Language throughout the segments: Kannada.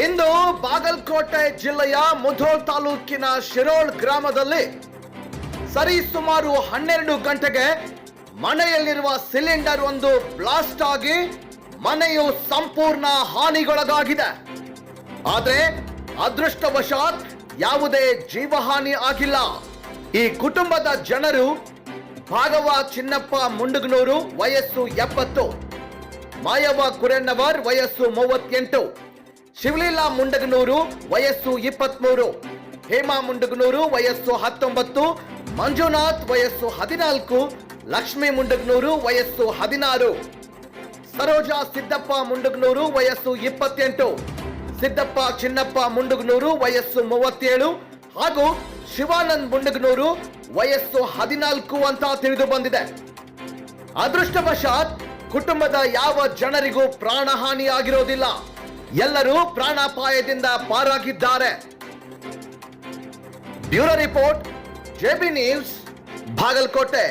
ಇಂದು ಬಾಗಲಕೋಟೆ ಜಿಲ್ಲೆಯ ಮುಧೋಳ್ ತಾಲೂಕಿನ ಶಿರೋಳ್ ಗ್ರಾಮದಲ್ಲಿ ಸರಿ ಸುಮಾರು ಹನ್ನೆರಡು ಗಂಟೆಗೆ ಮನೆಯಲ್ಲಿರುವ ಸಿಲಿಂಡರ್ ಒಂದು ಬ್ಲಾಸ್ಟ್ ಆಗಿ ಮನೆಯು ಸಂಪೂರ್ಣ ಹಾನಿಗೊಳಗಾಗಿದೆ. ಆದರೆ ಅದೃಷ್ಟವಶಾತ್ ಯಾವುದೇ ಜೀವಹಾನಿ ಆಗಿಲ್ಲ. ಈ ಕುಟುಂಬದ ಜನರು ಭಾಗವ ಚಿನ್ನಪ್ಪ ಮುಂಡುಗನೂರು ವಯಸ್ಸು ಎಪ್ಪತ್ತು ಮಾಯವ ಕುರೆನ್ನವರ್ ವಯಸ್ಸು ಮೂವತ್ತೆಂಟು ಶಿವಲೀಲಾ ಮುಂಡಗನೂರು, ವಯಸ್ಸು ಇಪ್ಪತ್ಮೂರು. ಹೇಮಾ ಮುಂಡಗನೂರು, ವಯಸ್ಸು ಹತ್ತೊಂಬತ್ತು. ಮಂಜುನಾಥ್, ವಯಸ್ಸು ಹದಿನಾಲ್ಕು. ಲಕ್ಷ್ಮೀ ಮುಂಡಗನೂರು, ವಯಸ್ಸು ಹದಿನಾರು. ಸರೋಜಾ ಸಿದ್ದಪ್ಪ ಮುಂಡಗನೂರು, ವಯಸ್ಸು ಇಪ್ಪತ್ತೆಂಟು. ಸಿದ್ದಪ್ಪ ಚಿನ್ನಪ್ಪ ಮುಂಡಗನೂರು, ವಯಸ್ಸು ಮೂವತ್ತೇಳು. ಹಾಗೂ ಶಿವಾನಂದ್ ಮುಂಡಗನೂರು, ವಯಸ್ಸು ಹದಿನಾಲ್ಕು ಅಂತ ತಿಳಿದು ಬಂದಿದೆ. ಅದೃಷ್ಟವಶಾತ್ ಕುಟುಂಬದ ಯಾವ ಜನರಿಗೂ ಪ್ರಾಣಹಾನಿ ಆಗಿರೋದಿಲ್ಲ ಎಲ್ಲರೂ ಪ್ರಾಣಾಪಾಯದಿಂದ ಪಾರಾಗಿದ್ದಾರೆ. Bureau report JB news Bagalkote.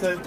Sir